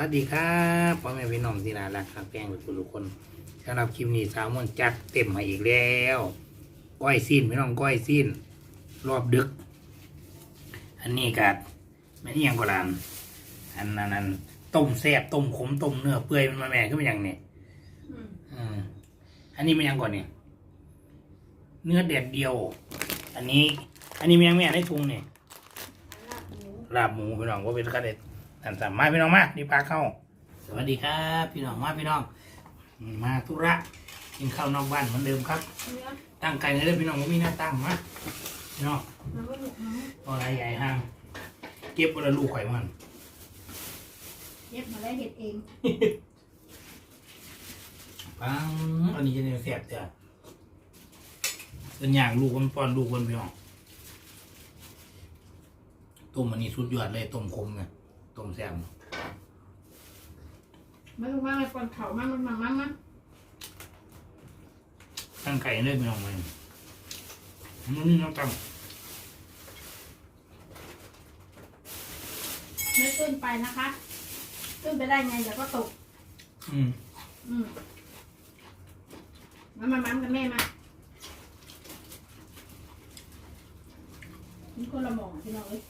วัสดีครับพ่อแม่พี่น้องที่น่ารักครับแกงทุกคนสำหรับคลิปนี้สาวมนต์จัดเต็มมาอีกแล้วก้อยสิ้นพี่น้องก้อยสิ้น รอบดึก อันนี้กัดไม่นี่ยังกว่าลานอันนั้นอันต้มแซ่บต้มขมต้มเนื้อเปื่อยมันมาแม่ขึ้นมาอย่างเนี่ยอืมอันนี้มันยังก่อนเนี่ยเนื้อแดดเดียว อันนี้ อันนี้มันยังไม่อันได้ทุงเนี่ยลาบหมูพี่น้องว่าเป็นกระเด็ด สันสามมาพี่น้องมานี่ปลาเข้า สวัสดีครับ พี่น้องมาพี่น้องอืมมาธุระกินข้าวนอกบ้านเหมือนเดิมครับ ตั้งไก่เลยเด้อพี่น้องว่ามีหน้าตั้งมาพี่น้องตัวอะไรใหญ่ห้าง เก็บวันละลูกไข่มันเย็บมาแล้วเห็ดเองปังอันนี้จะเนี่ยแสบจ้ะเป็นอย่างลูกมันป้อนลูกมันพี่น้องต้มอันนี้สุดยอดเลยต้มคมเนี่ย ต้มแซ่บมันว่ามันก่อนเขามันมันมันมันมันตั้งไก่เลยพี่น้องมันมันนี่น้องตั้งไม่ขึ้นไปนะคะ ขึ้นไปได้ไงเดี๋ยวก็ตก อืมอืมมามามันกับแม่มานี่คนละหมองพี่น้องเอ้ย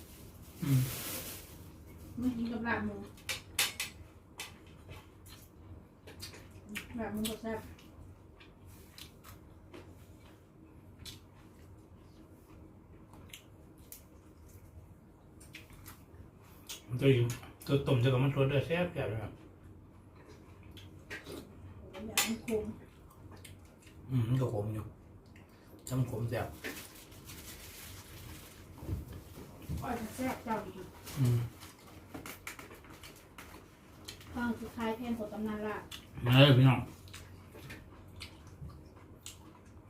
อืม ไม่กินกับลาบหมูลาบหมูก็แซ่บตัวอยู่ตัวต้มจะกับมันรสเด้อแซ่บแซ่บนะครับอยากมันคมอืมมันก็ขมอยู่จำขมแซ่บก้อยจะแซ่บเจ้าดีอืม ฟังสุดท้ายแทนของตำนานลาบมาเลยพี่น้อง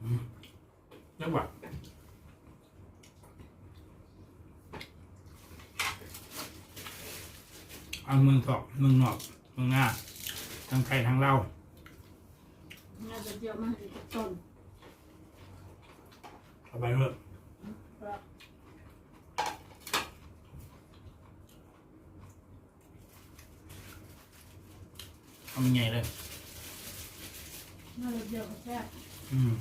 อืมเรียกว่าเอาเมืองตอกเมืองนอกเมืองหน้าทั้งไทยทั้งเราวน่าจะเยอะมากเลยทุกต้นเอาไปเถอะก็ เอามันใหญ่เลยน่าจะเยอะกว่าแซ่บอืม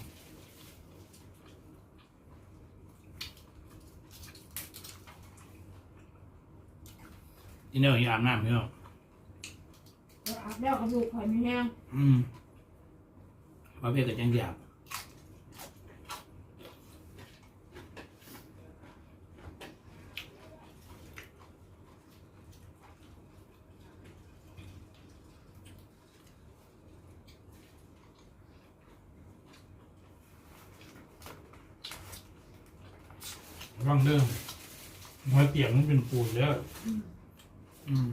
ที่นี่อาบน้ำพี่น้องแล้วอาบแล้วกระดูกข่อยไม่แห้งอืมว่าเพียกับจังหยาบ ว่างเดิมหัวเตียงมันเป็นปูนเยอะอืม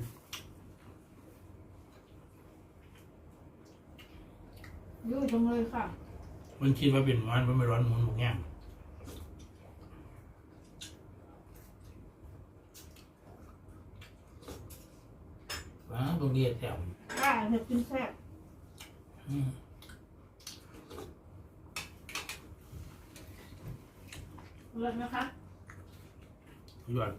ยุ่งจังเลยค่ะมันคิดว่าเป็นร้อนมันไม่ร้อนหมุนหมกแง่งว้าวตรงนี้แถวป้าเห็ดกินแซ่บอืมเลิศนะคะห ยอด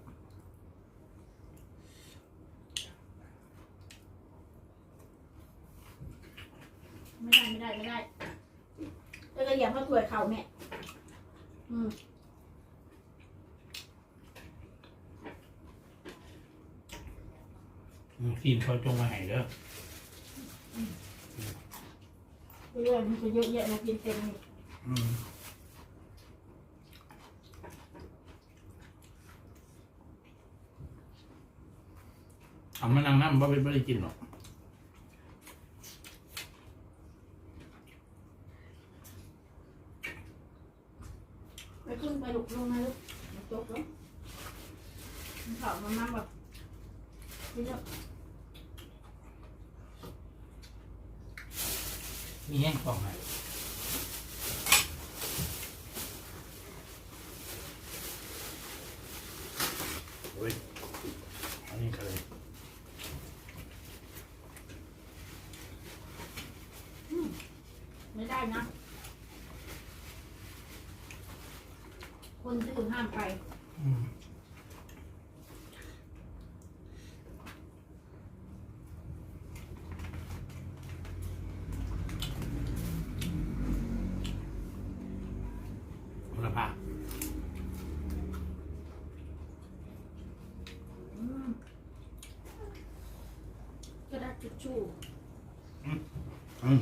ไม่ได้ไม่ได้ไม่ได้แล้วก็อย่ามาถวยเขาแม่อืมอืมทีมเขาจงมาให้เด้อเรื่องมันจะเยอะแยะมากินเต็มนี่อืม เอามานั่งน้ำบ่เป็นไม่ได้กินหรอกไปขึ้นไปลุกลงมาลุกมาจบแล้วมันเขามามากแบบเยอะมีแห้งกล่องไหน คนซื้อห้ามไปอืมคุณกะดาษทิชบอืม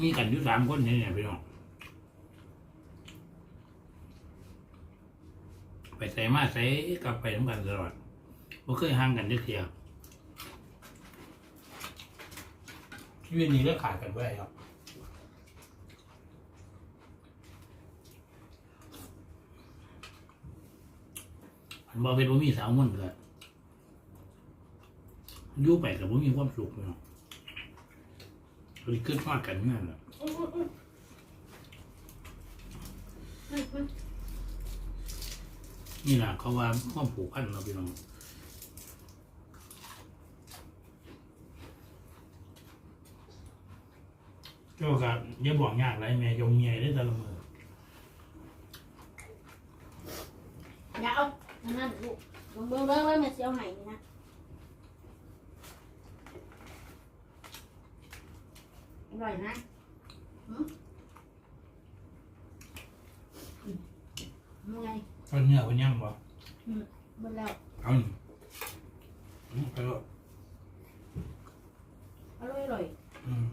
มีกันอยู่สามคนนี่เนี่ยพี่น้องไปใส่มาใส่กลับไปทำกันตลอดบ่เคยห่างกันเด็กเดียวชีวิตนี้ก็ขาดกันไปครับอันบ่เป็นบ่มีสาวม่นเลยอยู่ไปกับบ่มีความสุขพี่น้อง เลยขึ้นมากันนั่นแหละอื้ออื้ออื้อเฮ้ยมันนี่แหละเขาว่าความผูกพันเราพี่น้องเจ้ากับอย่าบอกยากไรแม่ยงเมียได้แต่ละมืออย่าเอาอันนั้นลูกลงเบิ้งเบิ้งไว้แม่เสียวไหนนะ อร่อยนะหืมอืมยังไงเอาเนื้อเป็นยังบ่ หมดแล้ว เอาหนิอืมไปแล้ว อร่อยอร่อย อืม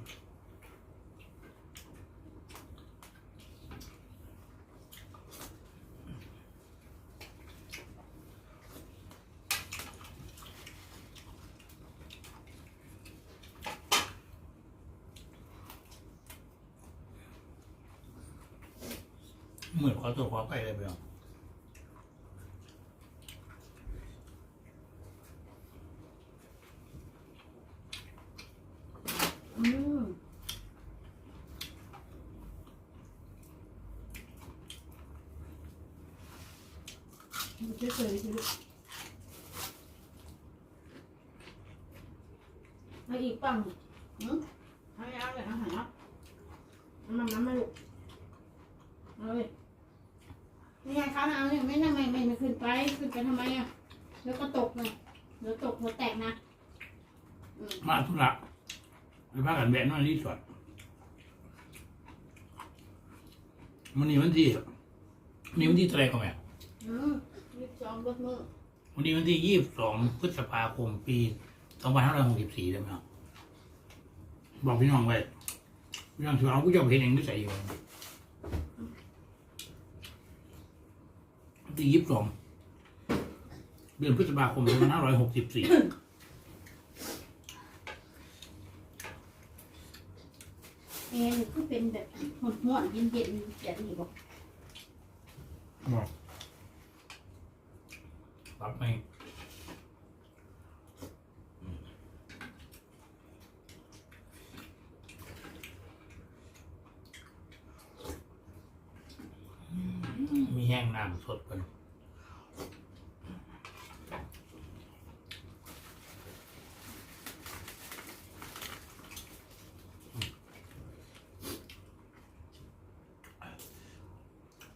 เหมื มือนขอตัวขอไปเลยไปเอาอืมมันจะเฉยๆสิลูกเอาอีกปังหืมเอาไม่เอาเลยเอาหาเอาเอามันน้ำมาลูกเอาเลยนี่ไงเขาน่ะเอาเนี่ยไม่น่าไม่ไม่ไม่ขึ้น ไปขึ้นไปทำไมอะแล้วก็ตกเลยเดี๋ยวตกหัวแตกนะอืมมาธุระไปพากันแบะนอนรีสอร์ทมันนี่วันที่วันนี้วันที่เท่าไหรก็แม่อืมยี่สิบสองเบิดมือวันนี้วันที่ยี่สิบสองพฤษภาคมปีสองพันห้าร้อยหกสิบสี่ได้ไหมครับบอกพี่น้องไว้พี่น้องถือเอาผู้เจ้าเพลงเองด้วยใส่อยู่วันที่ยี่สิบสอง เดือนพฤษภาคมสองพันห้าร้อยหกสิบสี่เอ็นคือเป็นแบบหดหวนเย็นเย็นๆแบบนี้บอกบอกปรับไปมีแห้งน้ำสดกัน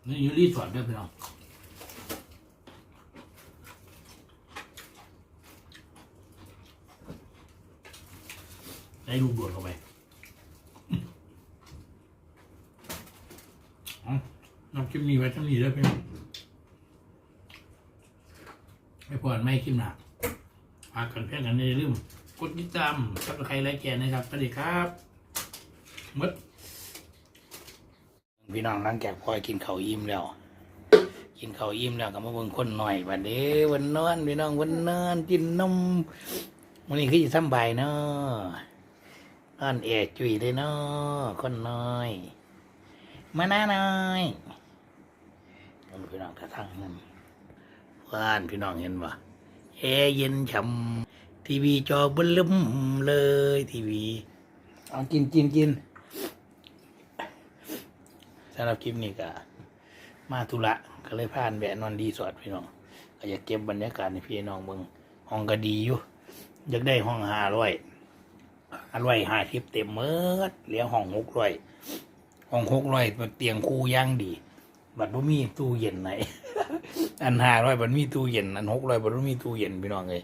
นี่ยูรีสอร์ทด้วยพี่น้องได้ลูกโดดเข้าไปน้ำคลิปนี้ไว้ทั้งนี้แล้วยพี่น้องไม่พอไม่คลิปหนักพากันเพื่อนกันในเรื่องกดติดตามกับใครไลค์แกนนะครับสวัสดีครับมด พี่น้องหลังจากพอยกินข้าวอิ่มแล้ว กินข้าวอิ่มแล้วก็มาเบิ่งคนหน่อยบัดเด้วันนอนพี่น้องวันนอนกินนมวันนี้คือจะสำบายเนาะนอนเอจุยเลยเนาะคนน้อย มาหน้าหน่อยพี่น้องท่าทางนั้นว่านพี่น้องเห็นปะแอร์เย็นฉ่ำทีวีจอบนลึมเลยทีวีเอากินกินกิน สำหรับคลิปนี้ก็มาธุระก็เลยผ่านแบะนอนดีสอดพี่น้องก็อยากเก็บบรรยากาศในพี่น้องเมืองห้องก็ดีอยู่อยากได้ห้องห้าร้อยห้าร้อยห้าสิบเต็มเมื่อเหลือห้องหกร้อยห้องหกร้อยเตียงคู่ย่างดี บัดบ่มีตู้เย็นไหนอันห้าร้อยบัดมีตู้เย็นอันหกร้อยบัดบ่มีตู้เย็นพี่น้องเลย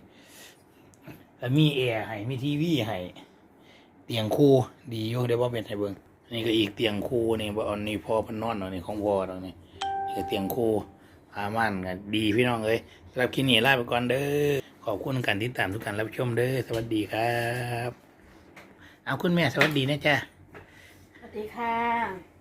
มีแอร์ให้มีทีวีให้เตียงคู่ดีอยู่เดี๋ยวว่าเป็นให้เบิ่ง นี่ก็อีกเตียงคู่นี่บ่อันนี้พ่อพันนอนเนาะนี่ของพ่อตรงนี้นี่ก็เตียงคู่พามันกันดีพี่น้องเอ้ยสำหรับคลิปนี้ลาไปก่อนเด้อขอบคุณการติดตามทุกการรับชมเด้อสวัสดีครับ เอาคุณแม่สวัสดีนะจ๊ะสวัสดีค่ะ